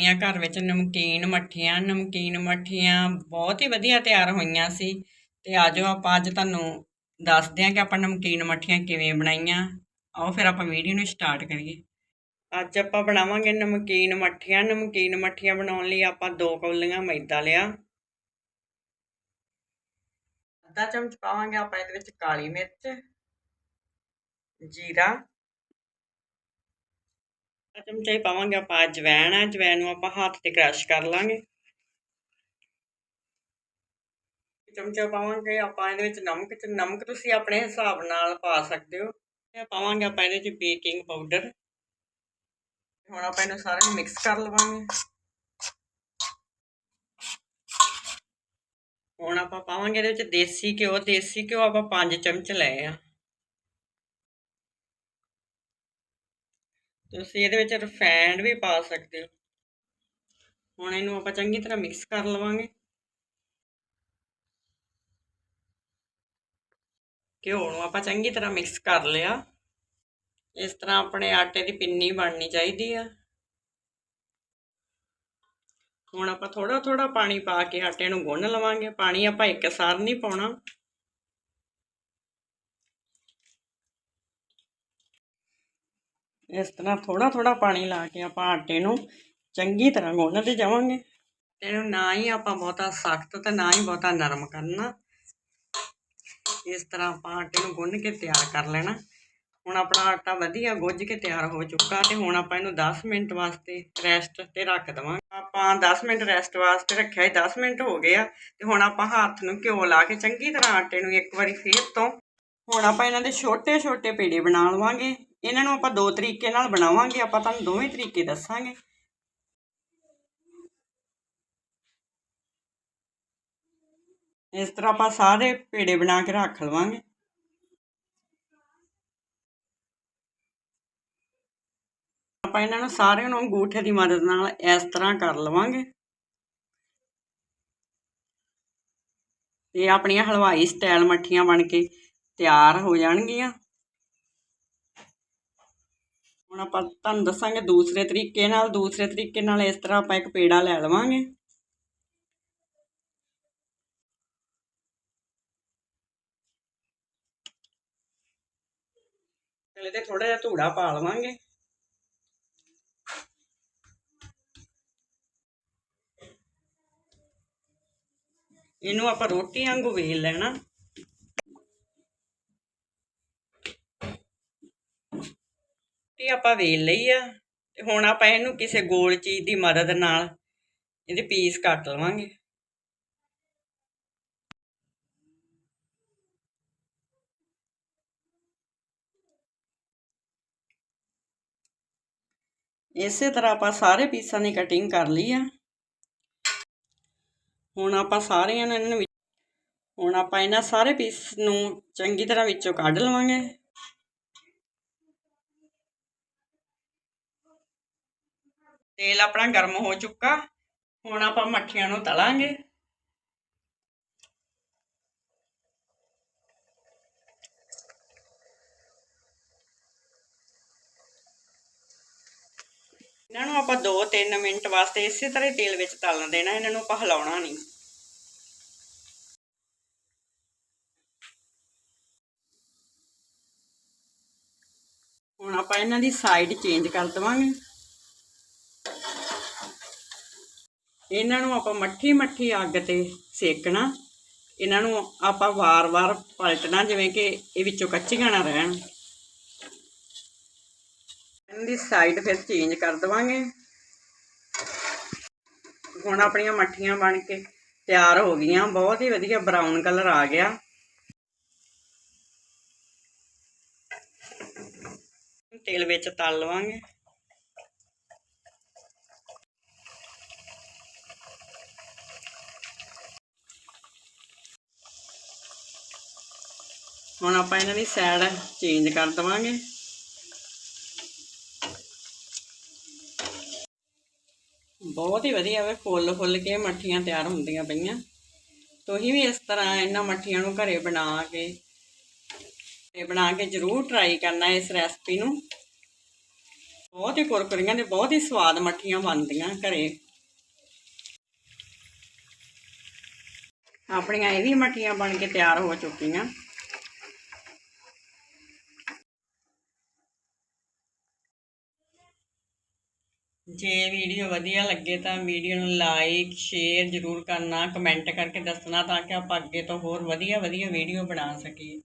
ਬਣਾਈਆਂ, ਘਰ ਵਿੱਚ ਨਮਕੀਨ ਮੱਠੀਆਂ ਨਮਕੀਨ ਮੱਠੀਆਂ ਬਹੁਤ ਹੀ ਵਧੀਆ ਤਿਆਰ ਹੋਈਆਂ ਸੀ। ਤੇ ਆਜੋ ਆਪਾਂ, ਅੱਜ ਤੁਹਾਨੂੰ ਦੱਸਦੇ ਹਾਂ ਕਿ ਆਪਾਂ ਨਮਕੀਨ ਮੱਠੀਆਂ ਕਿਵੇਂ ਬਣਾਈਆਂ। ਆਓ ਫਿਰ ਆਪਾਂ ਵੀਡੀਓ ਨੂੰ ਸਟਾਰਟ ਕਰੀਏ। ਅੱਜ ਆਪਾਂ ਬਣਾਵਾਂਗੇ ਨਮਕੀਨ ਮੱਠੀਆਂ। ਨਮਕੀਨ ਮੱਠੀਆਂ ਬਣਾਉਣ ਲਈ ਆਪਾਂ ਦੋ ਕੌਲੀਆਂ ਮੈਦਾ ਲਿਆ। ਅੱਧਾ ਚਮਚ ਪਾਵਾਂਗੇ ਆਪਾਂ ਇਹਦੇ ਵਿੱਚ ਕਾਲੀ ਮਿਰਚ, ਜੀਰਾ ਅੱਧਾ ਚਮਚਾ ਹੀ ਪਾਵਾਂਗੇ ਆਪਾਂ ਅਜਵੈਣ ਅਜਵੈਣ ਨੂੰ ਆਪਾਂ ਹੱਥ ਤੇ ਕ੍ਰਸ਼ ਕਰ ਲਾਂਗੇ। ਚਮਚਾ ਪਾਵਾਂਗੇ ਆਪਾਂ ਇਹਦੇ ਵਿੱਚ ਨਮਕ, ਤੇ ਨਮਕ ਤੁਸੀਂ ਆਪਣੇ ਹਿਸਾਬ ਨਾਲ ਪਾ ਸਕਦੇ ਹੋ। ਇਹ ਪਾਵਾਂਗੇ ਆਪਾਂ ਇਹਦੇ ਵਿੱਚ ਬੇਕਿੰਗ ਪਾਊਡਰ। ਹੁਣ ਆਪਾਂ ਇਹਨੂੰ ਸਾਰਿਆਂ ਨੂੰ ਮਿਕਸ ਕਰ ਲਵਾਂਗੇ। ਹੁਣ ਆਪਾਂ ਪਾਵਾਂਗੇ ਇਹਦੇ ਵਿੱਚ ਦੇਸੀ ਘਿਓ ਦੇਸੀ ਘਿਓ ਆਪਾਂ 5 ਚਮਚ ਲਏ ਆ। ਤੁਸੀਂ ਇਹਦੇ ਵਿੱਚ ਰਿਫਾਈਨਡ ਵੀ ਪਾ ਸਕਦੇ ਹੋ। ਹੁਣ ਇਹਨੂੰ ਆਪਾਂ ਚੰਗੀ ਤਰ੍ਹਾਂ ਮਿਕਸ ਕਰ ਲਵਾਂਗੇ। ਘਿਓ ਨੂੰ ਆਪਾਂ ਚੰਗੀ ਤਰ੍ਹਾਂ ਮਿਕਸ ਕਰ ਲਿਆ। ਇਸ ਤਰ੍ਹਾਂ ਆਪਣੇ ਆਟੇ ਦੀ ਪਿੰਨੀ ਬਣਨੀ ਚਾਹੀਦੀ ਆ। ਹੁਣ ਆਪਾਂ ਥੋੜਾ ਥੋੜਾ ਪਾਣੀ ਪਾ ਕੇ ਆਟੇ ਨੂੰ ਗੁੰਨ ਲਵਾਂਗੇ। ਪਾਣੀ ਆਪਾਂ ਇੱਕ ਸਾਰ ਨਹੀਂ ਪਾਉਣਾ। ਇਸ ਤਰ੍ਹਾਂ ਥੋੜਾ ਥੋੜਾ ਪਾਣੀ ਲਾ ਕੇ ਆਪਾਂ ਆਟੇ ਨੂੰ ਚੰਗੀ ਤਰ੍ਹਾਂ ਗੁੰਨਦੇ ਜਾਵਾਂਗੇ। ਇਹਨੂੰ ਨਾ ਹੀ ਆਪਾਂ ਬਹੁਤਾ ਸਖਤ ਤੇ ਨਾ ਹੀ ਬਹੁਤਾ ਨਰਮ ਕਰਨਾ। ਇਸ ਤਰ੍ਹਾਂ ਆਪਾਂ ਆਟੇ ਨੂੰ ਗੁੰਨ ਕੇ ਤਿਆਰ ਕਰ ਲੈਣਾ। ਹੁਣ ਆਪਣਾ ਆਟਾ ਵਧੀਆ ਗੁੱਝ ਕੇ ਤਿਆਰ ਹੋ ਚੁੱਕਾ ਤੇ ਹੁਣ ਆਪਾਂ ਇਹਨੂੰ 10 ਮਿੰਟ ਵਾਸਤੇ ਰੈਸਟ ਤੇ ਰੱਖ ਦਵਾਂਗੇ। ਆਪਾਂ 10 ਮਿੰਟ ਰੈਸਟ ਵਾਸਤੇ ਰੱਖਿਆ ਹੈ 10 ਮਿੰਟ ਹੋ ਗਏ ਆ ਤੇ ਹੁਣ ਆਪਾਂ ਹੱਥ ਨੂੰ ਘਿਓ ਲਾ ਕੇ ਚੰਗੀ ਤਰ੍ਹਾਂ ਆਟੇ ਨੂੰ ਇੱਕ ਵਾਰੀ ਫੇਰ ਤੋਂ ਹੁਣ ਆਪਾਂ ਇਹਨਾਂ ਦੇ ਛੋਟੇ ਛੋਟੇ ਪੇੜੇ ਬਣਾ ਲਵਾਂਗੇ। ਇਹਨਾਂ ਨੂੰ ਆਪਾਂ ਦੋ ਤਰੀਕੇ ਨਾਲ ਬਣਾਵਾਂਗੇ, ਆਪਾਂ ਤੁਹਾਨੂੰ ਦੋਵੇਂ ਤਰੀਕੇ ਦੱਸਾਂਗੇ। ਇਸ ਤਰ੍ਹਾਂ ਆਪਾਂ ਸਾਰੇ ਪੇੜੇ ਬਣਾ ਕੇ ਰੱਖ ਲਵਾਂਗੇ। ਆਪਾਂ ਇਹਨਾਂ ਨੂੰ ਸਾਰਿਆਂ ਨੂੰ ਅੰਗੂਠੇ ਦੀ ਮਦਦ ਨਾਲ ਇਸ ਤਰ੍ਹਾਂ ਕਰ ਲਵਾਂਗੇ। ਤੇ ਆਪਣੀਆਂ ਹਲਵਾਈ ਸਟਾਈਲ ਮੱਠੀਆਂ ਬਣ ਕੇ ਤਿਆਰ ਹੋ ਜਾਣਗੀਆਂ। ਹੁਣ ਆਪਾਂ ਤੁਹਾਨੂੰ ਦੱਸਾਂਗੇ ਦੂਸਰੇ ਤਰੀਕੇ ਨਾਲ, ਦੂਸਰੇ ਤਰੀਕੇ ਨਾਲ ਇਸ ਤਰ੍ਹਾਂ ਆਪਾਂ ਇੱਕ ਪੇੜਾ ਲੈ ਲਵਾਂਗੇ। ਪਹਿਲੇ ਤੇ ਥੋੜਾ ਜਿਹਾ ਧੂੜਾ ਪਾ ਲਵਾਂਗੇ। ਇਹਨੂੰ ਆਪਾਂ ਰੋਟੀ ਵਾਂਗੂ ਵੇਲ ਲੈਣਾ। ਰੋਟੀ ਆਪਾਂ ਵੇਲ ਲਈ ਆ। ਤੇ ਹੁਣ ਆਪਾਂ ਇਹਨੂੰ ਕਿਸੇ ਗੋਲ ਚੀਜ਼ ਦੀ ਮਦਦ ਨਾਲ ਇਹਦੇ ਪੀਸ ਕੱਟ ਲਵਾਂਗੇ। ਇਸੇ ਤਰ੍ਹਾਂ ਆਪਾਂ ਸਾਰੇ ਪੀਸਾਂ ਦੀ ਕਟਿੰਗ ਕਰ ਲਈ ਆ। ਹੁਣ ਆਪਾਂ ਸਾਰਿਆਂ ਨੂੰ ਇਹਨਾਂ ਵਿੱਚ ਹੁਣ ਆਪਾਂ ਇਹਨਾਂ ਸਾਰੇ ਪੀਸ ਨੂੰ ਚੰਗੀ ਤਰ੍ਹਾਂ ਵਿੱਚੋਂ ਕੱਢ ਲਵਾਂਗੇ। ਤੇਲ ਆਪਣਾ ਗਰਮ ਹੋ ਚੁੱਕਾ। ਹੁਣ ਆਪਾਂ ਮੱਠੀਆਂ ਨੂੰ ਤਲਾਂਗੇ। ਇਹਨਾਂ ਨੂੰ ਆਪਾਂ 2-3 ਮਿੰਟ ਵਾਸਤੇ ਇਸੇ ਤਰ੍ਹਾਂ ਤੇਲ ਵਿੱਚ ਤਲਣ ਦੇਣਾ, ਇਹਨਾਂ ਨੂੰ ਆਪਾਂ ਹਿਲਾਉਣਾ ਨਹੀਂ। ਹੁਣ ਆਪਾਂ ਇਹਨਾਂ ਦੀ ਸਾਈਡ ਚੇਂਜ ਕਰ ਦਵਾਂਗੇ। ਇਹਨਾਂ ਨੂੰ ਆਪਾਂ ਮੱਠੀ ਮੱਠੀ ਅੱਗ ਤੇ ਸੇਕਣਾ। ਇਹਨਾਂ ਨੂੰ ਆਪਾਂ ਵਾਰ-ਵਾਰ ਪਲਟਣਾ, ਜਿਵੇਂ ਕਿ ਇਹ ਵਿੱਚੋਂ ਕੱਚੀਆਂ ਨਾ ਰਹਿਣ। ਇਹਨਾਂ ਦੀ ਸਾਈਡ ਫਿਰ ਚੇਂਜ ਕਰ ਦਵਾਂਗੇ। ਹੁਣ ਆਪਣੀਆਂ ਮੱਠੀਆਂ ਬਣ ਕੇ ਤਿਆਰ ਹੋ ਗਈਆਂ। ਬਹੁਤ ਹੀ ਵਧੀਆ ਬਰਾਊਨ ਕਲਰ ਆ ਗਿਆ। ਤੇਲ ਵਿੱਚ ਤਲ ਲਵਾਂਗੇ। ਹੁਣ ਆਪਾਂ ਇਹਨਾਂ ਦੀ ਸਾਈਡ ਚੇਂਜ ਕਰ ਦਵਾਂਗੇ। ਬਹੁਤ ਹੀ ਵਧੀਆ ਵੇ, ਫੁੱਲ ਫੁੱਲ ਕੇ ਮੱਠੀਆਂ ਤਿਆਰ ਹੁੰਦੀਆਂ ਪਈਆਂ। ਤੁਸੀਂ ਵੀ ਇਸ ਤਰ੍ਹਾਂ ਇਹਨਾਂ ਮੱਠੀਆਂ ਨੂੰ ਘਰੇ ਬਣਾ ਕੇ ਤੇ ਬਣਾ ਕੇ ਜ਼ਰੂਰ ਟਰਾਈ ਕਰਨਾ ਇਸ ਰੈਸਪੀ ਨੂੰ। ਬਹੁਤ ਹੀ ਕੁਰਕਰੀਆਂ ਤੇ ਬਹੁਤ ਹੀ ਸਵਾਦ ਮੱਠੀਆਂ ਬਣਦੀਆਂ ਘਰੇ। ਆਪਣੀਆਂ ਇਹ ਵੀ ਮੱਠੀਆਂ ਬਣ ਕੇ ਤਿਆਰ ਹੋ ਚੁੱਕੀਆਂ। ਜੇ ਵੀਡੀਓ ਵਧੀਆ ਲੱਗੇ ਤਾਂ ਵੀਡੀਓ ਨੂੰ ਲਾਈਕ ਸ਼ੇਅਰ ਜ਼ਰੂਰ ਕਰਨਾ ਕਮੈਂਟ ਕਰਕੇ ਦੱਸਣਾ ਤਾਂ ਕਿ ਆਪਾਂ ਅੱਗੇ ਤੋਂ ਹੋਰ ਵਧੀਆ ਵਧੀਆ ਵੀਡੀਓ ਬਣਾ ਸਕੀਏ।